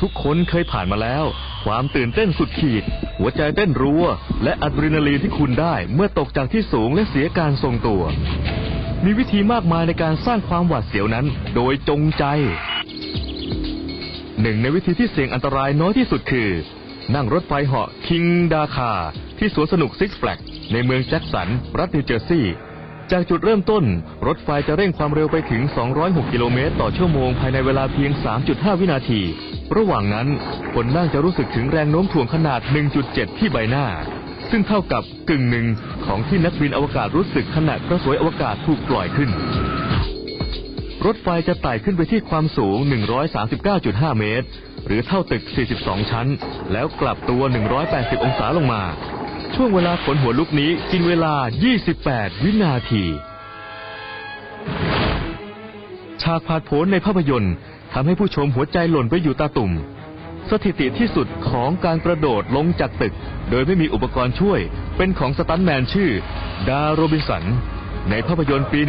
ทุกคนเคยผ่านมาแล้ว ความตื่นเต้นสุดขีด หัวใจเต้นรัว และอะดรีนาลีนที่คุณได้เมื่อตกจากที่สูงและเสียการทรงตัว มีวิธีมากมายในการสร้างความหวาดเสียวนั้น โดยจงใจ หนึ่งในวิธีที่เสี่ยงอันตรายน้อยที่สุดคือ นั่งรถไฟเหาะคิงดาคา ที่สวนสนุกซิกแฟลกในเมืองแจ็คสัน รัฐนิวเจอร์ซีย์ จากจุดเริ่มต้น รถไฟจะเร่งความเร็วไปถึง 206 กิโลเมตรต่อชั่วโมงภายในเวลาเพียง 3.5 วินาที ระหว่างนั้น คนนั่งจะรู้สึกถึงแรงโน้มถ่วงขนาด 1.7 ที่ใบหน้า ซึ่งเท่ากับกึ่งหนึ่งของที่นักบินอวกาศรู้สึกขณะกระสวยอวกาศถูกปล่อยขึ้น รถไฟจะไต่ขึ้นไปที่ความสูง 139.5 เมตร หรือเท่าตึก 42 ชั้น แล้วกลับตัว 180 องศาลงมา ช่วงเวลาขนหัวลุกนี้กินเวลา 28 วินาที ฉากผาดโผนในภาพยนตร์ทำให้ผู้ชมหัวใจหล่นไปอยู่ตาตุ่ม สถิติที่สุดของการกระโดดลงจากตึก โดยไม่มีอุปกรณ์ช่วย เป็นของสตันแมนชื่อ ดาโรบินสัน ในภาพยนตร์ปี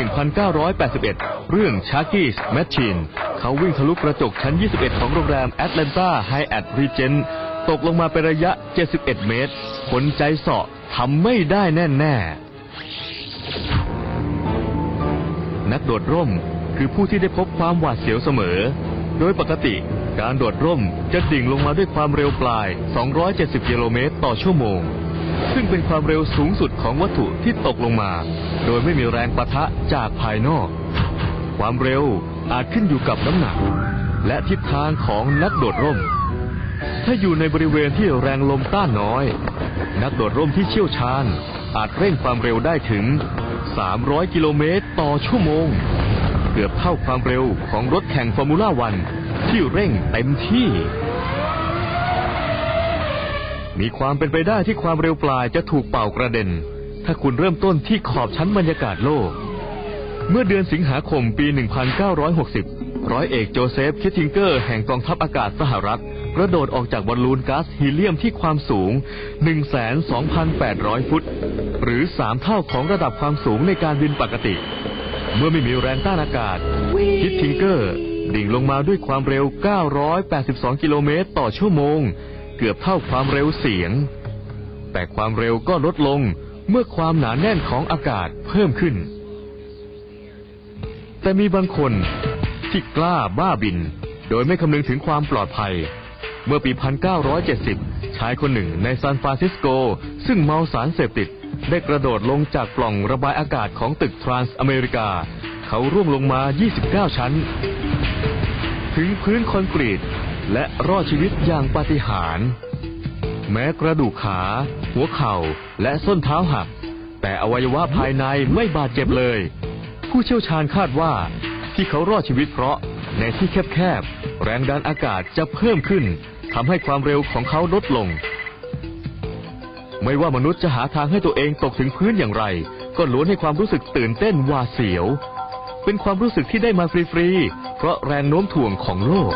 1981 เรื่อง Sharky's Machine เขาวิ่งทะลุกระจกชั้น 21 ของโรงแรม Atlanta Hyatt Regent ต ตกลงมาเป็นระยะ 71 เมตร คนใจเสาะทำไม่ได้แน่ๆ นักโดดร่มคือผู้ที่ได้พบความหวาดเสียวเสมอ โดยปกติการโดดร่มจะดิ่งลงมาด้วยความเร็วปลาย 270 กิโลเมตรต่อชั่วโมง ซึ่งเป็นความเร็วสูงสุดของวัตถุที่ตกลงมา โดยไม่มีแรงปะทะจากภายนอก ความเร็วอาจขึ้นอยู่กับน้ำหนัก และทิศทางของนักโดดร่ม ถ้าอยู่ในบริเวณที่แรงลมต้านน้อย นักโดดร่มที่เชี่ยวชาญ อาจเร่งความเร็วได้ถึง 300 กิโลเมตรต่อชั่วโมง เกือบเท่าความเร็วของรถแข่งฟอร์มูล่าวันที่เร่งเต็มที่ มีความเป็นไปได้ที่ความเร็วปลายจะถูกเป่ากระเด็น ถ้าคุณเริ่มต้นที่ขอบชั้นบรรยากาศโลก เมื่อเดือนสิงหาคมปี 1960 ร้อยเอกโจเซฟ คิตติงเกอร์แห่งกองทัพอากาศสหรัฐ กระโดดออกจากบอลลูนก๊าซฮีเลียมที่ความสูง 12,800 ฟุต หรือ 3 เท่าของระดับความสูงในการบินปกติ เมื่อไม่มีแรงต้านอากาศคิตติงเกอร์ ดิ่งลงมาด้วยความเร็ว 982 กิโลเมตรต่อชั่วโมง เกือบเท่าความเร็วเสียง แต่ความเร็วก็ลดลงเมื่อความหนาแน่นของอากาศเพิ่มขึ้น แต่มีบางคนที่กล้าบ้าบิน โดยไม่คำนึงถึงความปลอดภัย เมื่อปี 1970 ชายคนหนึ่งในซานฟรานซิสโก ซึ่งเมาสารเสพติด ได้กระโดดลงจากปล่องระบายอากาศของตึกทรานส์อเมริกา เขาร่วงลงมา 29 ชั้น ถึงพื้นคอนกรีต และรอดชีวิตอย่างปาฏิหาริย์แม้กระดูกขา หัวเข่า และส้นเท้าหัก แต่อวัยวะภายในไม่บาดเจ็บเลย ผู้เชี่ยวชาญคาดว่าที่เขารอดชีวิตเพราะในที่แคบๆ แรงดันอากาศจะเพิ่มขึ้น ทำให้ความเร็วของเขาลดลง ไม่ว่ามนุษย์จะหาทางให้ตัวเองตกถึงพื้นอย่างไร ก็ล้วนให้ความรู้สึกตื่นเต้นหวาดเสียว เป็นความรู้สึกที่ได้มาฟรีๆ เพราะแรงโน้มถ่วงของโลก